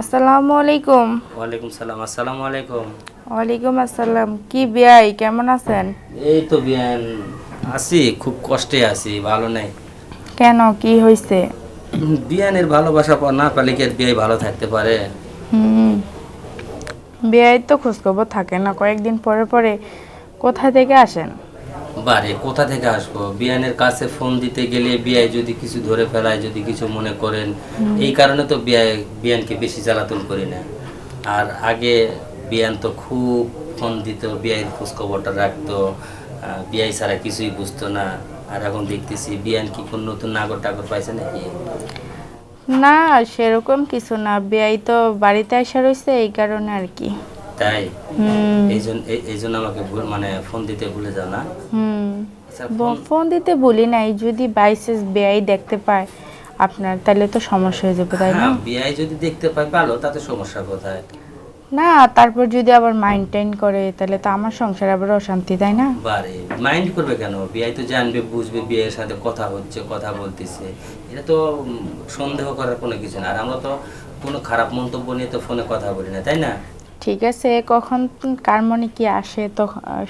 আসসালামু আলাইকুম ওয়ালাইকুম সালাম আসসালামু আলাইকুম ওয়ালাইকুম আসসালাম কি বিয়াই কেমন আছেন? এই তো বিয়ান আছি খুব কষ্টে আছি ভালো নাই। কেন কি হয়েছে বিয়ানের ভালোবাসা না পেলে কি বিয়াই ভালো থাকতে পারে? হুম বিয়াই তো খোঁজখবর থাকে না কয়েকদিন পরে পরে কোথা থেকে আসেন? বারে কোথা থেকে আসব? বিয়ানের কাছে ফোন দিতে গেলে বিয়াই যদি কিছু ধরে ফেলায় যদি কিছু মনে করেন এই কারণে তো বিয়াই বিয়ানকে বেশি জ্বালাতন করি না। আর আগে বিয়ান তো খুব ফোন দিত বিয়াইয়ের খোঁজখবরটা রাখতো বিয়াই ছাড়া কিছুই বুঝতো না। আর এখন দেখতেছি বিয়ান কি কোন নতুন নাগর টাগর পাইছে নাকি? না সেরকম কিছু না। বিয়াই তো বাড়িতে আসা রয়েছে এই কারণে আর কি। তাই? আমাকে ভুল- মানে ফোন দিতে ভুলে যাও না। হুম। আচ্ছা, ফোন- ফোন দিতে বলি নাই যদি বাইসেস দেখতে পায় আপনার তাহলে তো সমস্যা হয়ে যাবে তাই না? হ্যাঁ, বিয়াই যদি দেখতে পাই ভালো তাতে সমস্যা কোথায়? না তারপর যদি আবার করে তাহলে তো আমার সংসার আবার অশান্তি তাই না? বারে মাইন্ড করবে কেন? বিয়াই তো জানবে বুঝবে বিয়ের সাথে কথা হচ্ছে কথা বলতেছে। এটা তো সন্দেহ করার কোনো কিছু না। আর আমরা তো কোনো খারাপ মন্তব্য নিয়ে তো ফোনে কথা বলি না তাই না? ঠিক আছে কখন কার মনে কি আসে তো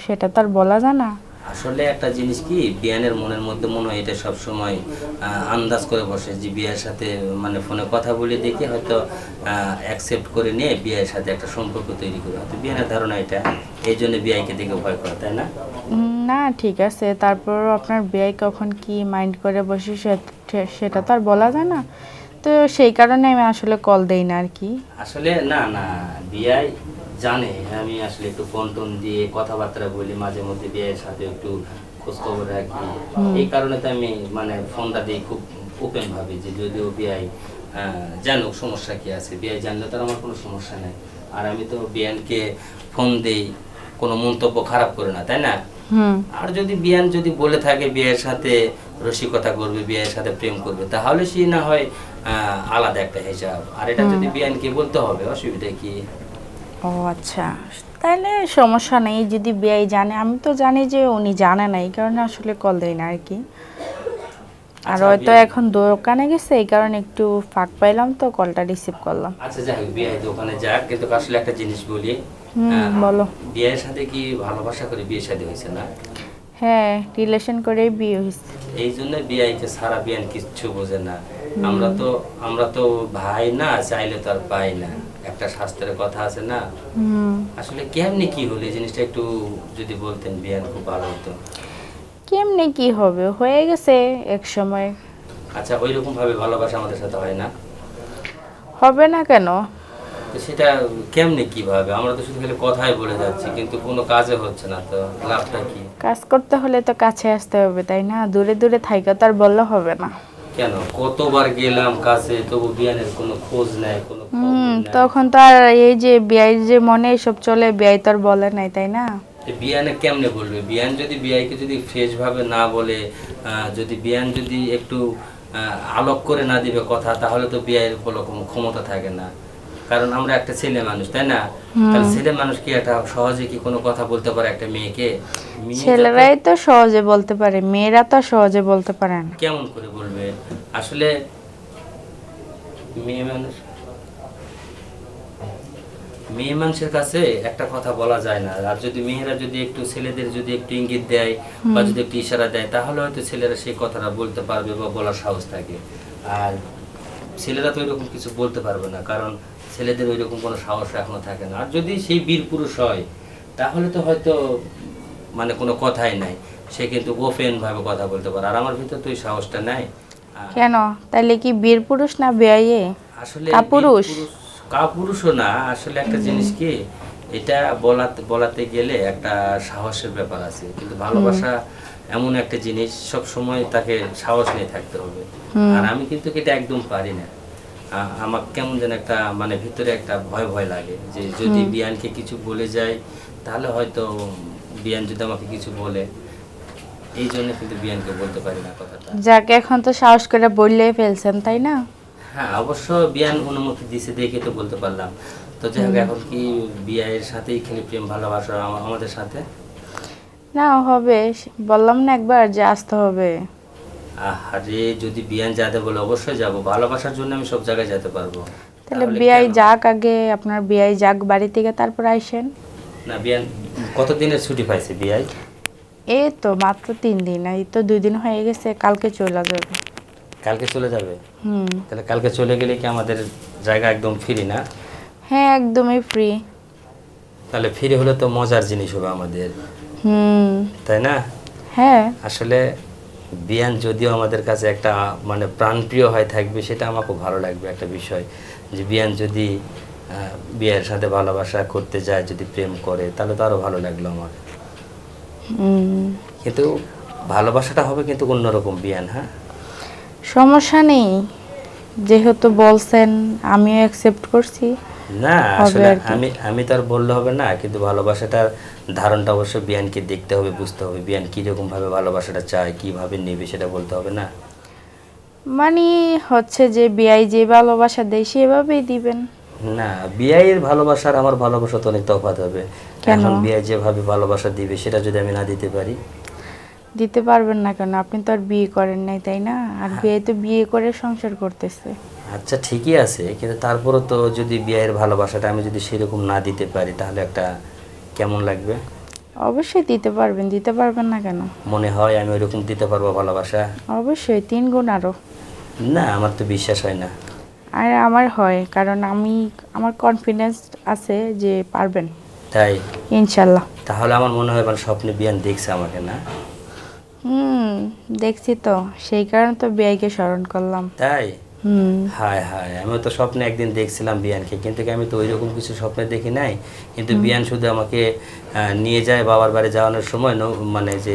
সেটা তো আর বলা যায় না। আসলে একটা জিনিস কি বিয়ানের মনের মধ্যে মনে হয় এটা সবসময় আহ, আন্দাজ করে বসে যে বিয়ের সাথে মানে ফোনে কথা বলে দেখে হয়তো অ্যাকসেপ্ট করে নিয়ে বিয়ের সাথে একটা সম্পর্ক তৈরি করে। হয়তো বিয়ানের ধারণা এটা এই জন্য বিয়াইকে দেখে ভয় করে তাই না? না ঠিক আছে। তারপর আপনার বিয়ে কখন কি মাইন্ড করে বসে সেটা তো আর বলা যায় না। তো সেই কারণে আমি আসলে কল দেই না আর কি আসলে না না বিয়াই জানে। আমি আসলে একটু ফোন টোন দিয়ে কথাবার্তা বলি মাঝে মধ্যে বিয়ের সাথে একটু খোঁজ খবর রাখি। এই কারণে তো আমি মানে ফোনটা দিই খুব ওপেন ভাবে যে যদিও বিয়াই জানুক সমস্যা কি আছে। বিয়াই জানলে তো আমার কোনো সমস্যা নেই। আর আমি তো বিয়ানকে ফোন দেই কোনো মন্তব্য খারাপ করে না তাই না? আর যদি বিয়ান যদি বলে থাকে বিয়ের সাথে রসিকতা করবে বিয়ের সাথে প্রেম করবে তাহলে সে না হয় আলাদা একটা হিসাব। আর এটা যদি বিয়ানকে বলতে হবে অসুবিধা কি? ও আচ্ছা। তাহলে সমস্যা নেই যদি বিয়াই জানে। আমি তো জানি যে উনি জানে না এই কারণে আসলে কল দেই না আর কি আর আচ্ছা, হয়তো এখন দোকানে গেছে এই কারণে একটু ফাঁক পাইলাম তো কলটা রিসিভ করলাম। আচ্ছা যাই হোক বিয়ে দোকানে যাক। কিন্তু আসলে একটা জিনিস বলি বলো। বিয়ের সাথে কি ভালোবাসা করে বিয়ে শাদী হয়েছে না? হ্যাঁ রিলেশন করেই বিয়ে হয়েছে। এই জন্য বিয়াইকে সারা বিয়ান কিচ্ছু বোঝে না। আমরা তো আমরা তো ভাই না চাইলে তো আর পাই না। একটা শাস্ত্রের কথা আছে না? আসলে কেমনি কি হলো? এই জিনিসটা একটু যদি বলতেন বিয়ান খুব ভালো হতো। কেমনে কি হবে? হয়ে গেছে এক সময়। আচ্ছা ওই রকম ভাবে ভালোবাসা আমাদের সাথে হয় না। হবে না কেন? তো সেটা কেমনে কীভাবে আমরা তো শুধু খালি কথাই বলে যাচ্ছি কিন্তু কোনো কাজে হচ্ছে না তো। লাভটা কি? কাজ করতে হলে তো কাছে আসতে হবে তাই না? দূরে দূরে থাইকা তো আর বললে হবে না। কেন? কতবার গেলাম কাছে তবু বিয়ানের কোনো খোঁজ নাই কোনো হুম তখন তো আর এই যে বিয়াই যে মনে এসব চলে বিয়াই তো আর বলে নাই তাই না? বিয়ানে কেমনে বলবে? বিয়ান যদি বিয়াইকে যদি ফ্রেশ ভাবে না বলে আহ, যদি বিয়ান যদি একটু আলোক করে না দিবে কথা তাহলে তো বিয়ের কোনো কোনো ক্ষমতা থাকে না। কারণ আমরা একটা ছেলে মানুষ তাই না? তাহলে ছেলে মানুষ কি একটা সহজে কি কোনো কথা বলতে পারে একটা মেয়েকে? মেয়ে ছেলেরাই তো সহজে বলতে পারে মেয়েরা তো সহজে বলতে পারে না। কেমন করে বলবে? আসলে মেয়ে মানুষ মেয়ে মানুষের কাছে একটা কথা বলা যায় না। আর যদি মেয়েরা যদি একটু ছেলেদের যদি একটু ইঙ্গিত দেয় বা যদি একটু ইশারা দেয় তাহলে হয়তো ছেলেরা সেই কথাটা বলতে পারবে বা বলার সাহস থাকে। আর ছেলেরা তো এরকম কিছু বলতে পারবে না কারণ ছেলেদের ওই রকম কোনো সাহস এখনও থাকে না। আর যদি সেই বীর পুরুষ হয় তাহলে তো হয়তো মানে কোনো কথাই নাই। সে কিন্তু ওপেন ভাবে কথা বলতে পারে। আর আমার ভিতর তো ওই সাহসটা নাই। কেন? তাহলে কি বীর পুরুষ না বিয়াইয়ে আসলে কাপুরুষ? কাপুরুষও না। আসলে একটা জিনিস কি এটা বলাতে বলাতে গেলে একটা সাহসের ব্যাপার আছে। কিন্তু ভালোবাসা এমন একটা জিনিস সব সময় তাকে সাহস নিয়ে থাকতে হবে। আর আমি কিন্তু এটা একদম পারি না। আমার কেমন যেন একটা মানে ভিতরে একটা ভয় ভয় লাগে যে যদি বিয়ানকে কিছু বলে যায় তাহলে হয়তো বিয়ান যদি আমাকে কিছু বলে এই জন্য কিন্তু বিয়ানকে বলতে পারি না কথাটা। যাকে এখন তো সাহস করে বললেই ফেলছেন তাই না? হ্যাঁ অবশ্য বিয়ান অনুমতি দিছে দেখে তো বলতে পারলাম। তো যাই হোক এখন কি বিয়ের সাথেই খালি প্রেম ভালোবাসা আম- আমাদের সাথে? না হবে। বললাম না একবার যে আসতে হবে। আরে যদি বিয়ান যাতে বলে অবশ্যই যাব। ভালোবাসার জন্য আমি সব জায়গায় যেতে পারব। তাহলে বিয়াই যাক আগে আপনার বিয়াই যাক বাড়ি থেকে তারপর আইসেন? না বিয়ান কত দিনের ছুটি পাইছে বিয়াই? এই তো মাত্র তিন দিন এই তো দুই দিন হয়ে গেছে কালকে চলে যাবে। কালকে চলে যাবে? হুম। তাহলে কালকে চলে গেলে কি আমাদের জায়গা একদম ফ্রি না? হ্যাঁ একদমই ফ্রি তাহলে ফ্রি হলে তো মজার জিনিস হবে আমাদের। হুম। তাই না? হ্যাঁ। আসলে বিয়ান যদিও আমাদের কাছে একটা মানে প্রাণপ্রিয় হয়ে থাকবে সেটা আমার খুব ভালো লাগবে একটা বিষয়। যে বিয়ান যদি বিয়ের সাথে ভালোবাসা করতে যায় যদি প্রেম করে তাহলে তো আরও ভালো লাগল আমার। কিন্তু ভালোবাসাটা হবে কিন্তু অন্যরকম বিয়ান হ্যাঁ? সমস্যা নেই। যেহেতু বলছেন আমিও অ্যাকসেপ্ট করছি। না আসলে আমি আমি তো আর বললে হবে না কিন্তু ভালোবাসাটার ধারণটা অবশ্য বিয়ানকে দেখতে হবে বুঝতে হবে বিয়ান কীরকম ভাবে ভালোবাসাটা চায় কীভাবে নেবে সেটা বলতে হবে না? মানে হচ্ছে যে বিয়াই যে ভালোবাসা দেয় সেভাবেই দিবেন। না বিয়ের ভালোবাসার আমার ভালোবাসা তো অনেক তফাৎ হবে? এখন বিয়ে যেভাবে ভালোবাসা দিবে সেটা যদি আমি না দিতে পারি? দিতে পারবেন না কেন? আপনি তো আর বিয়ে করেন নাই তাই না? আর হ্যাঁ। বিয়ে তো বিয়ে করে সংসার করতেছে। আচ্ছা ঠিকই আছে কিন্তু তারপরও তো যদি বিয়ের ভালোবাসাটা আমি যদি সেরকম না দিতে পারি তাহলে একটা কেমন লাগবে? অবশ্যই দিতে পারবেন দিতে পারবেন না কেন? মনে হয় আমি ওইরকম দিতে পারব ভালোবাসা। অবশ্যই তিন গুণ আরও না আমার তো বিশ্বাস হয় না। আর আমার হয় কারণ আমি আমার কনফিডেন্স আছে যে পারবেন। তাই? ইনশাল্লাহ। তাহলে আমার মনে হয় মানে স্বপ্নে বিয়ান দেখছে আমাকে না? হুম দেখছি তো সেই কারণে তো বিয়াইকে স্মরণ করলাম। তাই? হায় হায় আমি তো স্বপ্নে একদিন দেখছিলাম বিয়ানকে কিন্তু আমি তো ওইরকম কিছু স্বপ্নে দেখি নাই? কিন্তু বিয়ান শুধু আমাকে নিয়ে যায় বাবার বাড়ি যাওয়ানোর সময় মানে যে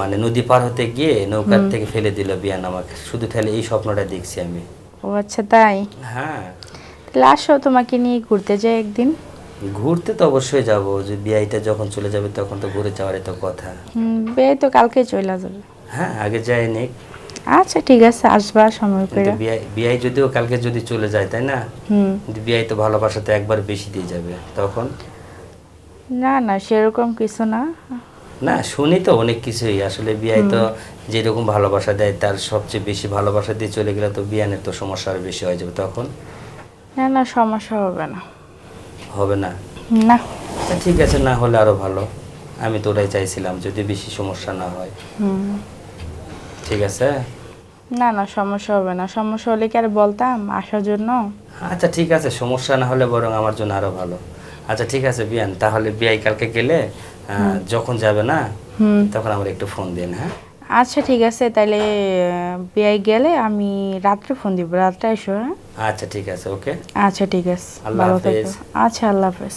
মানে নদী পার হতে গিয়ে নৌকার থেকে ফেলে দিল বিয়ান আমাকে। শুধু তাহলে এই স্বপ্নটা দেখছি আমি। ও আচ্ছা তাই? হ্যাঁ। তাহলে আসো তোমাকে নিয়ে ঘুরতে যাই একদিন। ঘুরতে তো অবশ্যই যাব যে বিয়াইটা যখন চলে যাবে তখন তো ঘুরে যাওয়ারই তো কথা। হুম বিয়ে তো কালকে চলে যাবে। হ্যাঁ আগে যাই নিক আচ্ছা ঠিক আছে আসবা সময় করে। বিয়াই বিয়াই যদিও কালকে যদি চলে যায় তাই না? হুম। বিয়াই তো ভালোবাসাতে একবার বেশি দিয়ে যাবে। তখন? না না সেরকম কিছু না। না শুনি তো অনেক কিছুই। আসলে বিয়াই তো যেরকম ভালোবাসা দেয় তার সবচেয়ে বেশি ভালোবাসা দিয়ে চলে গেলে তো বিয়ানের তো সমস্যা আরও বেশি হয়ে যাবে। তখন? না না সমস্যা হবে না। হবে না? না। ঠিক আছে না হলে আরও ভালো। আমি তো ওটাই চাইছিলাম যদি বেশি সমস্যা না হয়। হুম। ঠিক আছে? না না সমস্যা হবে না। সমস্যা হলে কি আর বলতাম? আসার জন্য? আচ্ছা ঠিক আছে। সমস্যা না হলে বরং আমার জন্য আরও ভালো। আচ্ছা ঠিক আছে বিয়ান। তাহলে বিয়াই কালকে গেলে যখন যাবে না তখন আমার একটু ফোন দিন হ্যাঁ? আচ্ছা ঠিক আছে। তাহলে বিয়ে গেলে আমি রাত্রে ফোন দিব। রাত্রে এসো হ্যাঁ? আচ্ছা ঠিক আছে ওকে? আচ্ছা ঠিক আছে। আল্লাহ হাফেজ। আচ্ছা আল্লাহ হাফেজ।